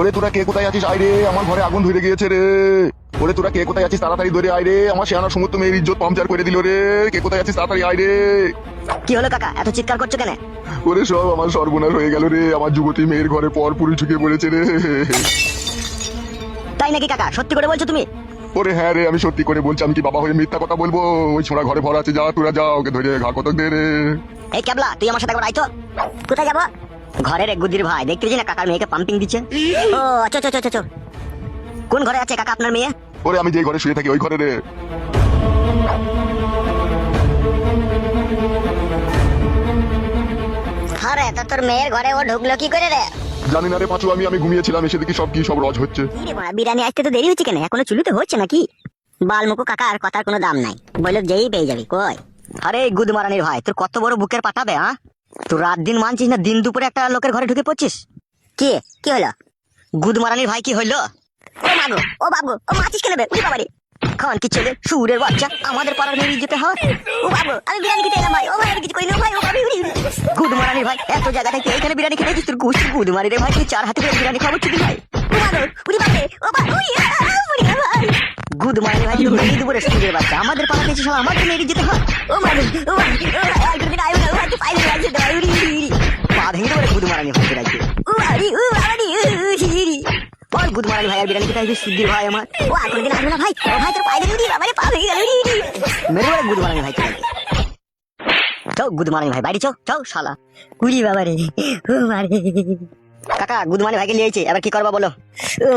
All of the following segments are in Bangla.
ওরে তোরা কে কোথায় আছিস? আয় রে আমার ঘরে আগুন ধরে গিয়েছে রে। ওরে তোরা কে কোথায় আছিস? তাড়াতাড়ি ধরে আয় রে। আমার শেয়ানা সমস্ত মেয়ের ইজ্জত পাংচার করে দিল রে। কে কোথায় আছিস? তাড়াতাড়ি আয় রে। কি হলো কাকা? এত চিৎকার করছ কেন? ওরে সব আমার সর্বনাশ হয়ে গেল রে। আমার যুবতী মেয়ের ঘরে পর পুরি ঢুকে পড়েছে রে। তাই নাকি কাকা? সত্যি করে বলছো তুমি? ওরে হ্যাঁ রে আমি সত্যি করে বলছি। আমি কি বাবা হয়ে মিথ্যা কথা বলব? ওই ছোড়া ঘরে ভরা আছে যা তোরা যা ওকে ধরে ঘা কতক দে রে। এই ক্যাবলা তুই আমার সাথে একবার আইতো কোথায় যাব? ঘরের এক গুদির ভাই। দেখতে না কাকার মেয়েকে পাম্পিং দিচ্ছে। ও আচ্ছা আচ্ছা আচ্ছা আচ্ছা। কোন ঘরে আছে কাকা আপনার মেয়ে? ওরে আমি যে ঘরে শুয়ে থাকি ওই ঘরে রে আরে তা তোর মেয়ের ঘরে ও ঢুকলো কি করে রে? জানি না রে পাঁচু আমি আমি ঘুমিয়েছিলাম এসে দেখি সব কি সব রজ হচ্ছে। বিরিয়ানি আসতে তো দেরি হচ্ছে কেন? এখনও চুলিতে হচ্ছে নাকি? বালমুকু কাকা আর কথার কোনো দাম নাই। বলল যেই পেয়ে যাবি কই? আরে এই গুদ মারানির ভাই তোর কত বড় বুকের পাঠাবে হ্যাঁ? তুই রাত দিন মানছিস না, দিন দুপুরে একটা লোকের ঘরে ঢুকে পড়ছিস? কে? কি হলো? গুদ মারানির ভাই কি হইল? ও মাগো, ও বাবু, ও মাছিস কেন বে? উনি বাবারে। খান কি ছেলে? সুরের বাচ্চা। আমাদের পাড়ার মেয়ে যেতে হয়? ও বাবু, আমি বিরিয়ানি খেতে এলাম ভাই। ও ভাই, আমি কিছু করি না ভাই, ও বাবু গুদ মারানির ভাই, এত জায়গা থেকে এখানে বিরিয়ানি খেতে তোর গুষ্টি। গুদ মারি রে ভাই, তুই চার হাতে করে বিরিয়ানি খাব চুদি ভাই ও বাবু উনি বাবারে ও বাবু উনি ভাই গুদ ভাই বিরিয়ানি দুপুরে সুরের বাচ্চা। আমাদের পাড়াতে এসে সব আমাদের মেয়ে যেতে হয়। ও বাবু ও ভাই ও ভাই আর কোনদিন আয়ো না মারানি বাড়ি বাড়ি হিরি গুড মর্নিং ভাই আর বিরিয়ানি খেতে আসবি ভাই আমার। ও আর কোনদিন আসবে না ভাই। ও ভাই তোর পায়ে ধরে বাবারে পা ভেঙে গেল মেরে বলে গুড মর্নিং ভাই তোর চো গুড মর্নিং ভাই বাড়ি চো চো শালা। উড়ি বাবারে ও মারে। কাকা গুড মর্নিং ভাইকে লিয়েছে এবার কি করবা বলো? ও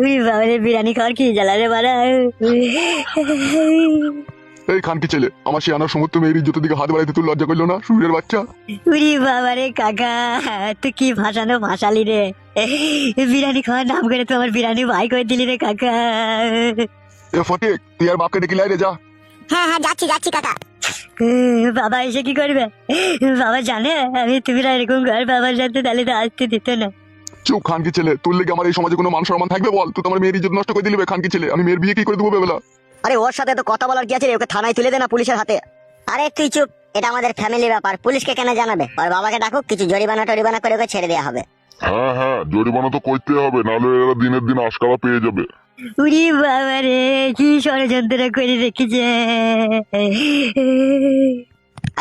উড়ি বাবারে বিরিয়ানি খাওয়ার কি জ্বালা রে মারা। এই খানকি ছেলে আমার শেয়ানা সমস্ত মেয়ের ইজ্জতের দিকে হাত বাড়াইতে তুই লজ্জা করল না সুরের বাচ্চা? উড়ি বাবারে কাকা তুই কি ভাসানো ভাসালি রে? বিরিয়ানি খাওয়ার নাম করে তো আমার বিরিয়ানি ভাই করে দিলি রে কাকা। এ ফটিক তুই আর বাপকে ডেকে লাই রে যা। হ্যাঁ হ্যাঁ যাচ্ছি যাচ্ছি কাকা। বাবা এসে কি করবে? বাবা জানে আমি তুমি না এরকম ঘর বাবার সাথে তাহলে তো আসতে দিত না। চুপ খানকি ছেলে তোর লেগে আমার এই সমাজে কোনো মান সম্মান থাকবে বল? তুই তো আমার মেয়ের ইজ্জত নষ্ট করে দিলি খানকি ছেলে। আমি মেয়ের বিয়ে কি করে দেবো বেলা আরে ওর সাথে তো কথা বলার কি আছে রে? ওকে থানায় তুলে দে না পুলিশের হাতে। আরে তুই চুপ। এটা আমাদের ফ্যামিলি ব্যাপার। পুলিশকে কেন জানাবে? ওর বাবাকে ডাকুক কিছু জরিমানা টরিমানা করে ওকে ছেড়ে দেওয়া হবে। হ্যাঁ হ্যাঁ জরিমানা তো করতে হবে নাহলে এরা দিনের দিন আশকারা পেয়ে যাবে। উরি বাবা রে কি ষড়যন্ত্র করে রেখেছে।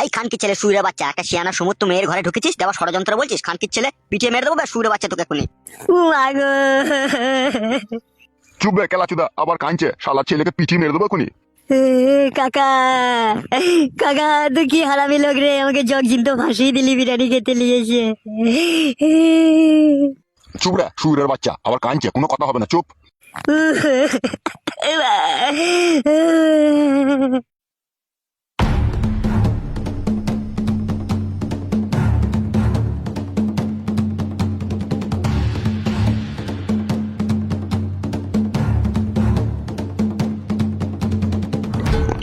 এই খানকি ছেলে সুইরে বাচ্চা একটা শিয়ানা সমুদ্র মেয়ের ঘরে ঢুকেছিস? দেওয়া ষড়যন্ত্র বলছিস? খানকির ছেলে পিটিয়ে মেরে দেবো বা সুইরে বাচ্চা তোকে এখনই মাগো চুপ বে কেলা চুদা আবার কাঁদছে। শালা ছেলেকে পিছিয়ে মেরে দেবো খুনি কাকা। কাকা তুই কি হারামি লোক রে? আমাকে জগ জিন্ত ভাসিয়ে দিলি বিরিয়ানি খেতে নিয়েছে চুপ রে সুরের বাচ্চা আবার কাঁদছে কোনো কথা হবে না চুপ।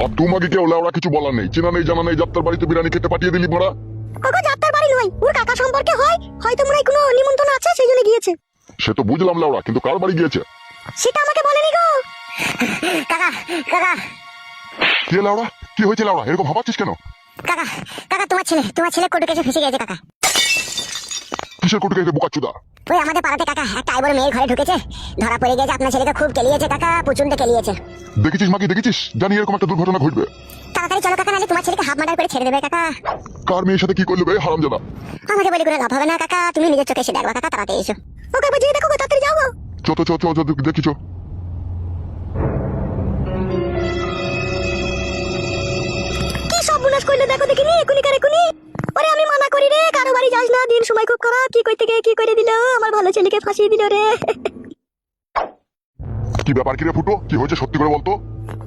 আর তোমাকে কেউ লেওড়া কিছু বলার নেই। চেনা নেই জানা নেই যাত্রার বাড়িতে বিরিয়ানি খেতে পাঠিয়ে দিলি ভরা। কাকা যাত্রার বাড়ি নয়। ওর কাকা সম্পর্কে হয় হয়তো মনে হয় কোনো নিমন্ত্রণ আছে সেই জন্য গিয়েছে। সে তো বুঝলাম লেওড়া কিন্তু কার বাড়ি গিয়েছে? সেটা আমাকে বলেনি গো। কাকা কাকা। কি লেওড়া? কি হয়েছে লেওড়া? এরকম ভাবাচ্ছিস কেন? কাকা কাকা তোমার ছেলে তোমার ছেলে কোর্টে কেসে ফেসে গেছে কাকা। কিসের কুটুকে এসে বোকা চুদা ওই আমাদের পাড়াতে কাকা একটা আইবর মেয়ের ঘরে ঢুকেছে। ধরা পড়ে গেছে আপনার ছেলেকে খুব কেলিয়েছে কাকা প্রচণ্ড কেলিয়েছে। দেখেছিস মাকে দেখেছিস? জানি এরকম একটা দুর্ঘটনা ঘটবে। তাড়াতাড়ি চলো কাকা নাহলে তোমার ছেলেকে হাফ মার্ডার করে ছেড়ে দেবে কাকা। কার মেয়ের সাথে কি করল বে? হারাম জাদা। আমাকে বলি করে লাভ হবে না কাকা তুমি নিজের চোখে এসে দেখবা কাকা তাড়াতাড়ি এসো। ওকে বুঝিয়ে দেখো তাড়াতাড়ি যাও। চ তো চ চ চ দেখিছ। কি সব বুনাস করলে দেখো দেখিনি? একুনি কার মানা করি রে কারও বাড়ি যাস না দিন সময় খুব খারাপ। কি গিয়ে কি করে দিল? আমার ভালো ছেলেকে ফাঁসিয়ে দিল রে। কি ব্যাপার কি রে ফুটো? কি হয়েছে সত্যি করে বলতো?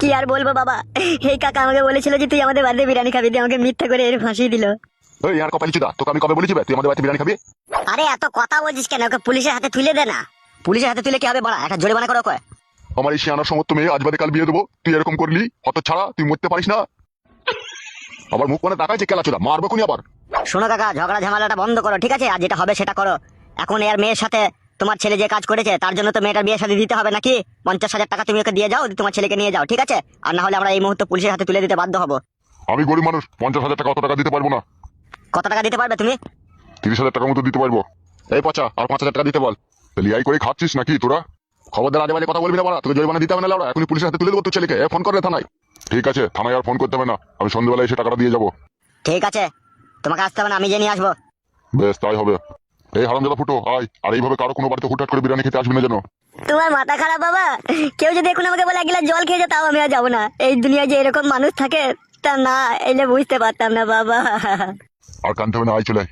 কি আর বলব বাবা? এই কাকা আমাকে বলেছিল যে তুই আমাদের বাড়িতে বিরিয়ানি খাবি দিয়ে আমাকে মিথ্যা করে এর ফাঁসিয়ে দিল। এই আর কপালি চুদা তোকে আমি কবে বলেছি তুই আমাদের বাড়িতে বিরিয়ানি খাবি? আরে এত কথা বলছিস কেন? ওকে পুলিশের হাতে তুলে দে না। পুলিশের হাতে তুলে কি হবে বড়া? একটা জরিমানা করো কয় আমার এই শিয়ানার সমস্ত মেয়ে আজ বাদে কাল বিয়ে দেবো। তুই এরকম করলি? হত ছাড়া তুই মরতে পারিস না? আবার মুখ মানে তাকাইছে কেলা চুদা মারবো কোনি আবার। শোনো কাকা ঝগড়া ঝামেলাটা বন্ধ করো ঠিক আছে? আর যেটা হবে সেটা করো। এখন এর মেয়ের সাথে তোমার ছেলে যে কাজ করেছে তার জন্য তো মেয়েটার বিয়ে সাথে দিতে হবে নাকি? পঞ্চাশ হাজার টাকা তুমি ওকে দিয়ে যাও তোমার ছেলেকে নিয়ে যাও ঠিক আছে? আর না হলে আমরা এই মুহূর্তে পুলিশের হাতে তুলে দিতে বাধ্য হব। আমি গরিব মানুষ পঞ্চাশ হাজার টাকা অত টাকা দিতে পারব না। কত টাকা দিতে পারবে তুমি? তিরিশ হাজার টাকার মতো দিতে পারব। এই পচা আর পাঁচ হাজার টাকা দিতে বল। তাহলে এই করে খাচ্ছিস নাকি তোরা? খবরদার আজে বাজে কথা বলবি না বাড়া তোকে জরিমানা দিতে হবে না লাউড়া এখন পুলিশের হাতে তুলে দেবো তোর ছেলেকে। ফোন করে থানায়। ঠিক আছে থানায় আর ফোন করতে হবে না। আমি সন্ধ্যেবেলা এসে টাকাটা দিয়ে যাব। ঠিক আছে। তোমাকে আসতে হবে না আমি যে নিয়ে আসব। বেশ তাই হবে। এই হারামজাদা ফুটো আয়। আর এইভাবে কারও কোনো বাড়িতে হুটহাট করে বিরিয়ানি খেতে আসবে না যেন। তোমার মাথা খারাপ বাবা? কেউ যদি এখন আমাকে বলে এক গ্লাস জল খেয়ে যা তাও আমি আর যাব না। এই দুনিয়ায় যে এরকম মানুষ থাকে তা না এলে বুঝতে পারতাম না বাবা। আর কানতে হবে না আয় চলে।